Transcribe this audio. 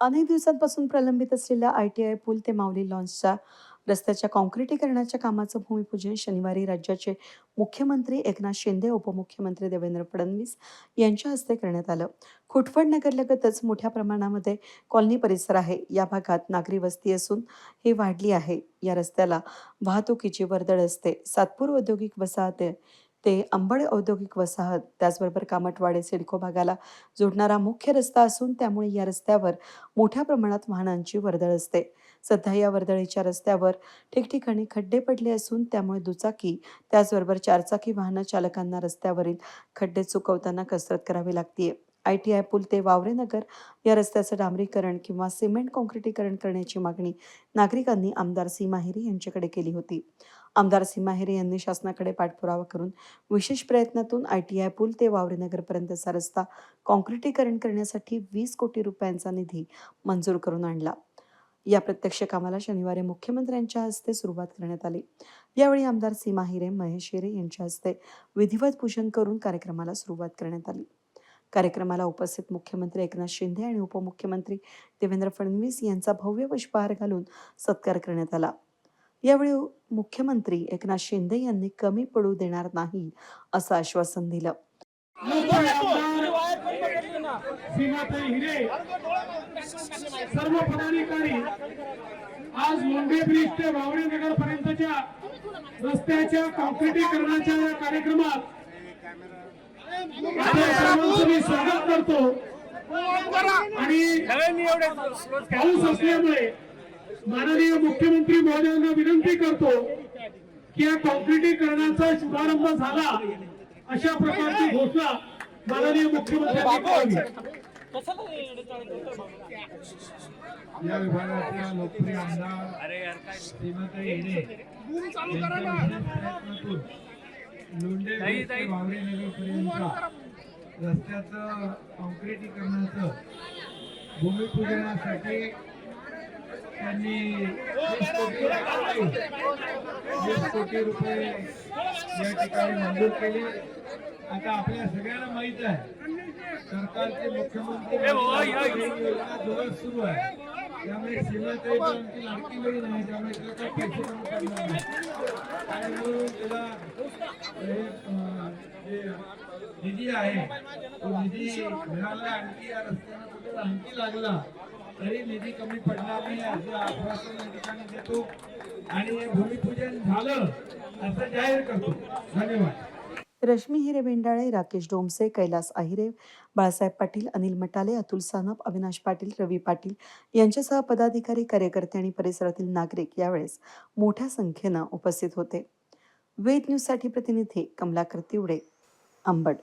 अनेक दिवसांपासून प्रलंबित असलेल्या आय टी आय पूल ते माऊली लॉन्चच्या रस्त्याच्या काँक्रिटीकरणाच्या कामाचं भूमिपूजन शनिवारी राज्याचे मुख्यमंत्री एकनाथ शिंदे उपमुख्यमंत्री देवेंद्र फडणवीस यांच्या हस्ते करण्यात आलं. खुटफड नगरलगतच मोठ्या प्रमाणामध्ये कॉलनी परिसर आहे. या भागात नागरी वस्ती असून ही वाढली आहे. या रस्त्याला वाहतुकीची वर्दळ असते. सातपूर औद्योगिक वसाहत ते अंबड औद्योगिक वसाहत त्याचबरोबर कामटवाडे सिडको भागाला जोडणारा मुख्य रस्ता असून त्यामुळे या रस्त्यावर मोठ्या प्रमाणात वाहनांची वर्दळ असते. सध्या या वर्दळीच्या रस्त्यावर ठिकठिकाणी खड्डे पडले असून त्यामुळे दुचाकी त्याचबरोबर चारचाकी वाहन चालकांना रस्त्यावरील खड्डे चुकवताना कसरत करावी लागतीये. आय टी आय पूल ते वावरेनगर या रस्त्याचं डांबरीकरण किंवा सिमेंट काँक्रिटीकरण करण्याची मागणी नागरिकांनी आमदार सीमा हिरे यांच्याकडे केली होती. आमदार सीमा हिरे यांनी शासनाकडे पाठपुरावा करून विशेष प्रयत्नातून आय टी आय पूल ते वावरेनगरपर्यंतचा रस्ता काँक्रिटीकरण करण्यासाठी वीस कोटी रुपयांचा निधी मंजूर करून आणला. या प्रत्यक्ष कामाला शनिवारी मुख्यमंत्र्यांच्या हस्ते सुरुवात करण्यात आली. यावेळी आमदार सीमा हिरे महेश हिरे यांच्या हस्ते विधिवत पूजन करून कार्यक्रमाला सुरुवात करण्यात आली. कार्यक्रमाला उपस्थित मुख्यमंत्री एकनाथ शिंदे आणि उपमुख्यमंत्री देवेंद्र फडणवीस यांचा भव्य पुष्पहार घालून सत्कार करण्यात आला. यावेळी मुख्यमंत्री एकनाथ शिंदे यांनी कमी पडू देणार नाही असं आश्वासन दिलं. सीमाताई हिरे सर्व पदाधिकारी आज मुंबई ब्रिज ते वावडे नगर पर्यंतच्या रस्त्याच्या कॉन्क्रिटीकरणाच्या कार्यक्रमात सर्वांचं मी स्वागत करतो. आणि पाऊस असल्यामुळे माननीय मुख्यमंत्री महोदयांना विनंती करतो की या काँक्रिटीकरणाचा शुभारंभ झाला अशा प्रकारची घोषणा माननीय मुख्यमंत्र्यांनी करावी या विभागाच्या लोकप्रिय आमदार श्रीमती प्रयत्नातून लोंढे वावरे नगरपर्यंत रस्त्याचं काँक्रिटीकरणाचं भूमिपूजनासाठी त्यांनी वीस कोटी रुपये या ठिकाणी मंजूर केले. आता आपल्या सगळ्यांना माहीत आहे सरकारचे मुख्यमंत्री योजना जोरात सुरू आहे. त्यामुळे सीमाताई पण आमची लाडकी बहीण आहे त्यामुळे काही पैसे म्हणून अं, जे निधी आहे. तो निधी मिळाला आणखी या रस्त्याला कुठे आणखी लागला तरी निधी कमी पडणार नाही असं आश्वासन या ठिकाणी देतो. आणि हे भूमिपूजन झालं असं जाहीर करतो. धन्यवाद. रश्मी हिरे भेंडाळे राकेश डोमसे कैलास आहिरे बाळासाहेब पाटील अनिल मटाले अतुल सानप अविनाश पाटील रवी पाटील यांच्यासह पदाधिकारी कार्यकर्ते आणि परिसरातील नागरिक यावेळेस मोठ्या संख्येनं उपस्थित होते. वेद न्यूजसाठी प्रतिनिधी कमलाकर तिवडे. अंबड